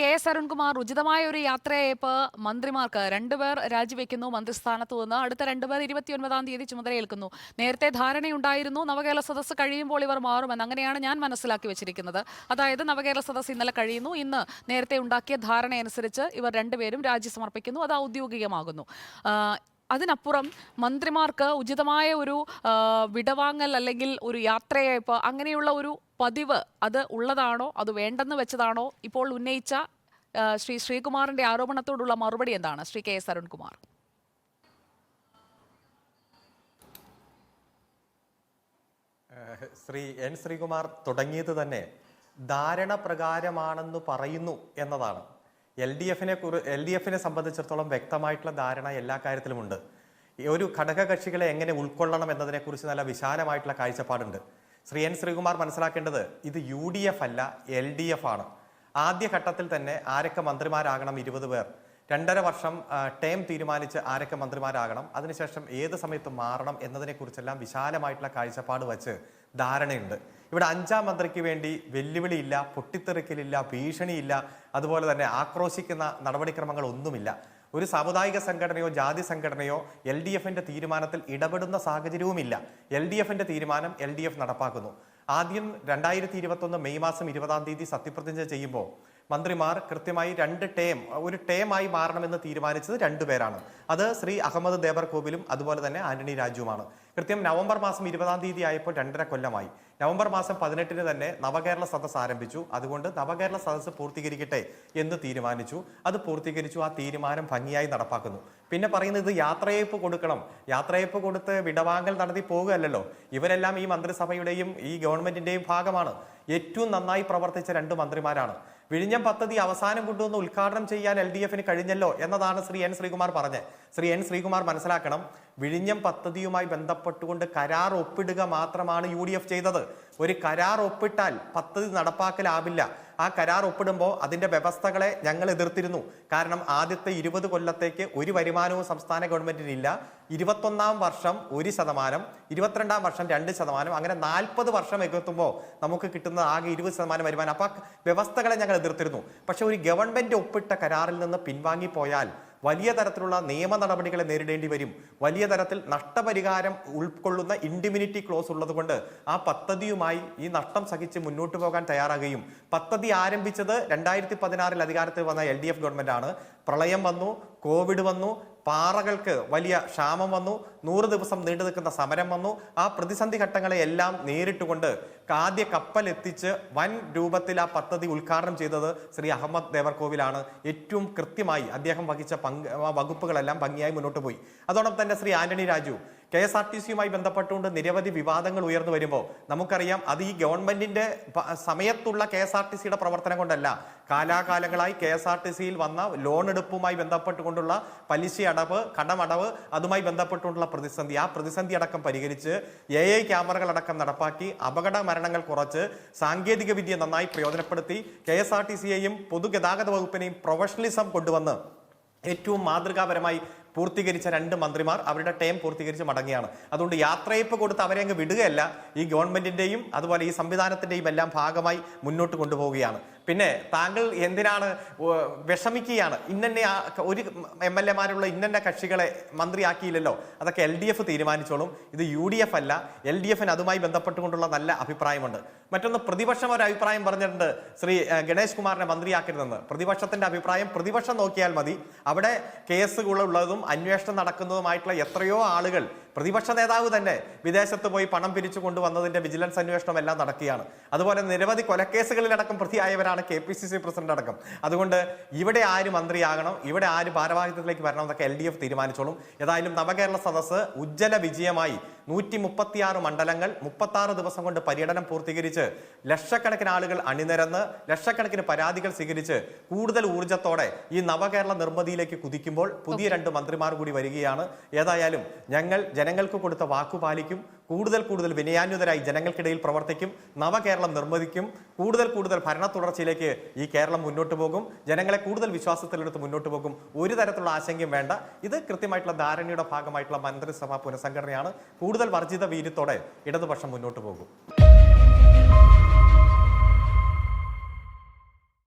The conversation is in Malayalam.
കെ എസ് അരുൺകുമാർ ഉചിതമായ ഒരു യാത്രയയപ്പ് മന്ത്രിമാർക്ക് രണ്ടുപേർ രാജിവെക്കുന്നു മന്ത്രിസ്ഥാനത്ത് നിന്ന്. അടുത്ത രണ്ടുപേർ ഇരുപത്തിയൊൻപതാം തീയതി ചുമതലയേൽക്കുന്നു. നേരത്തെ ധാരണയുണ്ടായിരുന്നു നവകേരള സദസ്സ് കഴിയുമ്പോൾ ഇവർ മാറുമെന്ന്. അങ്ങനെയാണ് ഞാൻ മനസ്സിലാക്കി വെച്ചിരിക്കുന്നത്. അതായത് നവകേരള സദസ്സ് ഇന്നലെ കഴിയുന്നു. ഇന്ന് നേരത്തെ ഉണ്ടാക്കിയ ധാരണയനുസരിച്ച് ഇവർ രണ്ടുപേരും രാജി സമർപ്പിക്കുന്നു. അത് ഔദ്യോഗികമാകുന്നു. അതിനപ്പുറം മന്ത്രിമാർക്ക് ഉചിതമായ ഒരു വിടവാങ്ങൽ അല്ലെങ്കിൽ ഒരു യാത്രയയപ്പ് അങ്ങനെയുള്ള ഒരു പതിവ് അത് ഉള്ളതാണോ? അത് വേണ്ടെന്ന് വെച്ചതാണോ? ഇപ്പോൾ ഉന്നയിച്ച ശ്രീ ശ്രീകുമാറിന്റെ ആരോപണത്തോടുള്ള മറുപടി എന്താണ്? Shri K S Arunkumar. Shri N Sreekumar തുടങ്ങിയത് തന്നെ ധാരണ പ്രകാരമാണെന്ന് പറയുന്നു എന്നതാണ്. എൽ ഡി എഫിനെ കുറി എൽ ഡി എഫിനെ സംബന്ധിച്ചിടത്തോളം വ്യക്തമായിട്ടുള്ള ധാരണ എല്ലാ കാര്യത്തിലുമുണ്ട്. ഒരു ഘടകകക്ഷികളെ എങ്ങനെ ഉൾക്കൊള്ളണം എന്നതിനെക്കുറിച്ച് നല്ല വിശാലമായിട്ടുള്ള കാഴ്ചപ്പാടുണ്ട്. ശ്രീ എൻ ശ്രീകുമാർ മനസ്സിലാക്കേണ്ടത് ഇത് യു ഡി എഫ് അല്ല എൽ ഡി എഫ് ആണ്. ആദ്യ ഘട്ടത്തിൽ തന്നെ ആരൊക്കെ മന്ത്രിമാരാകണം ഇരുപത് പേർ രണ്ടര വർഷം ടേം തീരുമാനിച്ച് ആരൊക്കെ മന്ത്രിമാരാകണം അതിനുശേഷം ഏത് സമയത്ത് മാറണം എന്നതിനെക്കുറിച്ചെല്ലാം വിശാലമായിട്ടുള്ള കാഴ്ചപ്പാട് വച്ച് ധാരണയുണ്ട്. ഇവിടെ അഞ്ചാം മന്ത്രിക്ക് വേണ്ടി വെല്ലുവിളിയില്ല പൊട്ടിത്തെറിക്കലില്ല ഭീഷണിയില്ല അതുപോലെ തന്നെ ആക്രോശിക്കുന്ന നടപടിക്രമങ്ങൾ ഒന്നുമില്ല ഒരു സാമുദായിക സംഘടനയോ ജാതി സംഘടനയോ എൽ ഡി എഫിന്റെ തീരുമാനത്തിൽ ഇടപെടുന്ന സാഹചര്യവുമില്ല. എൽ ഡി എഫിന്റെ തീരുമാനം എൽ ഡി എഫ് നടപ്പാക്കുന്നു. ആദ്യം രണ്ടായിരത്തി ഇരുപത്തൊന്ന് മെയ് മാസം ഇരുപതാം തീയതി സത്യപ്രതിജ്ഞ ചെയ്യുമ്പോൾ മന്ത്രിമാർ കൃത്യമായി രണ്ട് ടേം ഒരു ടേമായി മാറണമെന്ന് തീരുമാനിച്ചത് രണ്ടുപേരാണ് അത് ശ്രീ അഹമ്മദ് ദേബർ കോവിലും അതുപോലെ തന്നെ ആന്റണി രാജുവുമാണ്. കൃത്യം നവംബർ മാസം ഇരുപതാം തീയതി ആയപ്പോൾ രണ്ടര കൊല്ലമായി. നവംബർ മാസം പതിനെട്ടിന് തന്നെ നവകേരള സദസ് ആരംഭിച്ചു. അതുകൊണ്ട് നവകേരള സദസ് പൂർത്തീകരിക്കട്ടെ എന്ന് തീരുമാനിച്ചു. അത് പൂർത്തീകരിച്ചു. ആ തീരുമാനം ഭംഗിയായി നടപ്പാക്കുന്നു. പിന്നെ പറയുന്നത് യാത്രയയപ്പ് കൊടുക്കണം. യാത്രയയപ്പ് കൊടുത്ത് വിടവാങ്ങൽ നടത്തി പോകുകയല്ലോ ഇവരെല്ലാം ഈ മന്ത്രിസഭയുടെയും ഈ ഗവൺമെന്റിന്റെയും ഭാഗമാണ്. ഏറ്റവും നന്നായി പ്രവർത്തിച്ച രണ്ട് മന്ത്രിമാരാണ്. വിഴിഞ്ഞം പദ്ധതി അവസാനം കൊണ്ടുവന്ന് ഉദ്ഘാടനം ചെയ്യാൻ എൽ ഡി എഫിന് കഴിഞ്ഞല്ലോ എന്നതാണ് ശ്രീ എൻ ശ്രീകുമാർ പറഞ്ഞത്. ശ്രീ എൻ ശ്രീകുമാർ മനസ്സിലാക്കണം വിഴിഞ്ഞം പദ്ധതിയുമായി ബന്ധപ്പെട്ടുകൊണ്ട് കരാർ ഒപ്പിടുക മാത്രമാണ് യു ചെയ്തത്. ഒരു കരാർ ഒപ്പിട്ടാൽ പദ്ധതി നടപ്പാക്കലാവില്ല. ആ കരാർ ഒപ്പിടുമ്പോൾ അതിന്റെ വ്യവസ്ഥകളെ ഞങ്ങൾ എതിർത്തിരുന്നു. കാരണം ആദ്യത്തെ ഇരുപത് കൊല്ലത്തേക്ക് ഒരു വരുമാനവും സംസ്ഥാന ഗവൺമെന്റിനില്ല ഇരുപത്തൊന്നാം വർഷം ഒരു ശതമാനം ഇരുപത്തിരണ്ടാം വർഷം രണ്ട് ശതമാനം അങ്ങനെ നാൽപ്പത് വർഷം എത്തുമ്പോൾ നമുക്ക് കിട്ടുന്ന ആകെ ഇരുപത് ശതമാനം വരുമാനം. അപ്പോൾ വ്യവസ്ഥകളെ ഞങ്ങൾ എതിർത്തിരുന്നു. പക്ഷേ ഒരു ഗവൺമെന്റ് ഒപ്പിട്ട കരാറിൽ നിന്ന് പിൻവാങ്ങിപ്പോയാൽ വലിയ തരത്തിലുള്ള നിയമ നടപടികളെ നേരിടേണ്ടി വരും. വലിയ തരത്തിൽ നഷ്ടപരിഹാരം ഉൾക്കൊള്ളുന്ന ഇൻഡിമിനിറ്റി ക്ലോസ് ഉള്ളതുകൊണ്ട് ആ പദ്ധതിയുമായി ഈ നഷ്ടം സഹിച്ച് മുന്നോട്ട് പോകാൻ തയ്യാറാകുകയും. പദ്ധതി ആരംഭിച്ചത് രണ്ടായിരത്തി പതിനാറിൽ അധികാരത്തിൽ വന്ന എൽ ഡി എഫ് ഗവൺമെന്റ് ആണ് പ്രളയം വന്നു കോവിഡ് വന്നു പാറകൾക്ക് വലിയ ക്ഷാമം വന്നു നൂറ് ദിവസം നീണ്ടു നിൽക്കുന്ന സമരം വന്നു. ആ പ്രതിസന്ധി ഘട്ടങ്ങളെ എല്ലാം നേരിട്ടുകൊണ്ട് ആദ്യ കപ്പൽ എത്തിച്ച് വൻ രൂപത്തിൽ ആ പദ്ധതി ഉദ്ഘാടനം ചെയ്തത് ശ്രീ അഹമ്മദ് ദേവർകോവിലാണ്. ഏറ്റവും കൃത്യമായി അദ്ദേഹം വഹിച്ച പങ്ക് വകുപ്പുകളെല്ലാം ഭംഗിയായി മുന്നോട്ട് പോയി. അതോടൊപ്പം തന്നെ Shri Antony Raju K S R T സിയുമായി ബന്ധപ്പെട്ടുകൊണ്ട് നിരവധി വിവാദങ്ങൾ ഉയർന്നു വരുമ്പോൾ നമുക്കറിയാം അത് ഈ ഗവൺമെന്റിന്റെ സമയത്തുള്ള കെ എസ് ആർ ടി സിയുടെ പ്രവർത്തനം കൊണ്ടല്ല. കാലാകാലങ്ങളായി കെ എസ് ആർ ടി സിയിൽ വന്ന ലോൺ എടുപ്പുമായി ബന്ധപ്പെട്ടുകൊണ്ടുള്ള പലിശ അടവ് കടമടവ് അതുമായി ബന്ധപ്പെട്ടുകൊണ്ടുള്ള പ്രതിസന്ധി. ആ പ്രതിസന്ധി അടക്കം പരിഹരിച്ച് എ ഐ ക്യാമറകൾ അടക്കം നടപ്പാക്കി അപകട മരണങ്ങൾ കുറച്ച് സാങ്കേതിക വിദ്യ നന്നായി പ്രയോജനപ്പെടുത്തി കെ എസ് ആർ ടി സിയെയും പൊതുഗതാഗത വകുപ്പിനെയും പ്രൊഫഷണലിസം കൊണ്ടുവന്ന് ഏറ്റവും മാതൃകാപരമായി പൂർത്തീകരിച്ച രണ്ട് മന്ത്രിമാർ അവരുടെ ടേം പൂർത്തീകരിച്ച് മടങ്ങിയാണ്. അതുകൊണ്ട് യാത്രയപ്പ് കൊടുത്ത് അവരെ അങ്ങ് വിടുകയല്ല ഈ ഗവൺമെന്റിന്റെയും അതുപോലെ ഈ സംവിധാനത്തിന്റെയും എല്ലാം ഭാഗമായി മുന്നോട്ട് കൊണ്ടുപോവുകയാണ്. പിന്നെ താങ്കൾ എന്തിനാണ് വിഷമിക്കുകയാണ്? ഇന്നെ ഒരു എം എൽ എമാരുള്ള ഇന്നെ കക്ഷികളെ മന്ത്രിയാക്കിയില്ലല്ലോ? അതൊക്കെ എൽ ഡി എഫ് തീരുമാനിച്ചോളും. ഇത് യു ഡി എഫ് അല്ല. എൽ ഡി എഫിന് അതുമായി ബന്ധപ്പെട്ടുകൊണ്ടുള്ള നല്ല അഭിപ്രായമുണ്ട്. മറ്റൊന്ന് പ്രതിപക്ഷം ഒരു അഭിപ്രായം പറഞ്ഞിട്ടുണ്ട് ശ്രീ ഗണേഷ് കുമാറിനെ മന്ത്രിയാക്കരുതെന്ന്. പ്രതിപക്ഷത്തിന്റെ അഭിപ്രായം പ്രതിപക്ഷം നോക്കിയാൽ മതി. അവിടെ കേസുകളുള്ളതും അന്വേഷണം നടക്കുന്നതുമായിട്ടുള്ള എത്രയോ ആളുകൾ പ്രതിപക്ഷ നേതാവ് തന്നെ വിദേശത്ത് പോയി പണം പിരിച്ചു കൊണ്ടുവന്നതിന്റെ വിജിലൻസ് അന്വേഷണം എല്ലാം നടക്കുകയാണ്. അതുപോലെ നിരവധി കൊലക്കേസുകളിലടക്കം പ്രതിയായവരാണ് K P C C president അടക്കം. അതുകൊണ്ട് ഇവിടെ ആര് മന്ത്രിയാകണം ഇവിടെ ആര് ഭാരവാഹിത്വത്തിലേക്ക് വരണം എന്നൊക്കെ എൽ ഡി എഫ് തീരുമാനിച്ചോളും. ഏതായാലും നവകേരള സദസ്സ് ഉജ്ജ്വല വിജയമായി നൂറ്റി മുപ്പത്തിയാറ് മണ്ഡലങ്ങൾ മുപ്പത്താറ് ദിവസം കൊണ്ട് പര്യടനം പൂർത്തീകരിച്ച് ലക്ഷക്കണക്കിന് ആളുകൾ അണിനിരന്ന് ലക്ഷക്കണക്കിന് പരാതികൾ സ്വീകരിച്ച് കൂടുതൽ ഊർജത്തോടെ ഈ നവകേരള നിർമ്മിതിയിലേക്ക് കുതിക്കുമ്പോൾ പുതിയ രണ്ട് മന്ത്രിമാർ കൂടി വരികയാണ്. ഏതായാലും ഞങ്ങൾ ജനങ്ങൾക്ക് കൊടുത്ത വാക്കു പാലിക്കും. കൂടുതൽ കൂടുതൽ വിനയാന്വിതരായി ജനങ്ങൾക്കിടയിൽ പ്രവർത്തിക്കും നവകേരളം നിർമ്മിക്കും കൂടുതൽ കൂടുതൽ ഭരണ തുടർച്ചയിലേക്ക് ഈ കേരളം മുന്നോട്ട് പോകും ജനങ്ങളെ കൂടുതൽ വിശ്വാസത്തിലെടുത്ത് മുന്നോട്ട് പോകും. ഒരു തരത്തിലുള്ള ആശങ്കയും വേണ്ട. ഇത് കൃത്യമായിട്ടുള്ള ധാരണയുടെ ഭാഗമായിട്ടുള്ള മന്ത്രിസഭാ പുനഃസംഘടനയാണ്. കൂടുതൽ വർജിത വീര്യത്തോടെ ഇടതുപക്ഷം മുന്നോട്ട് പോകും.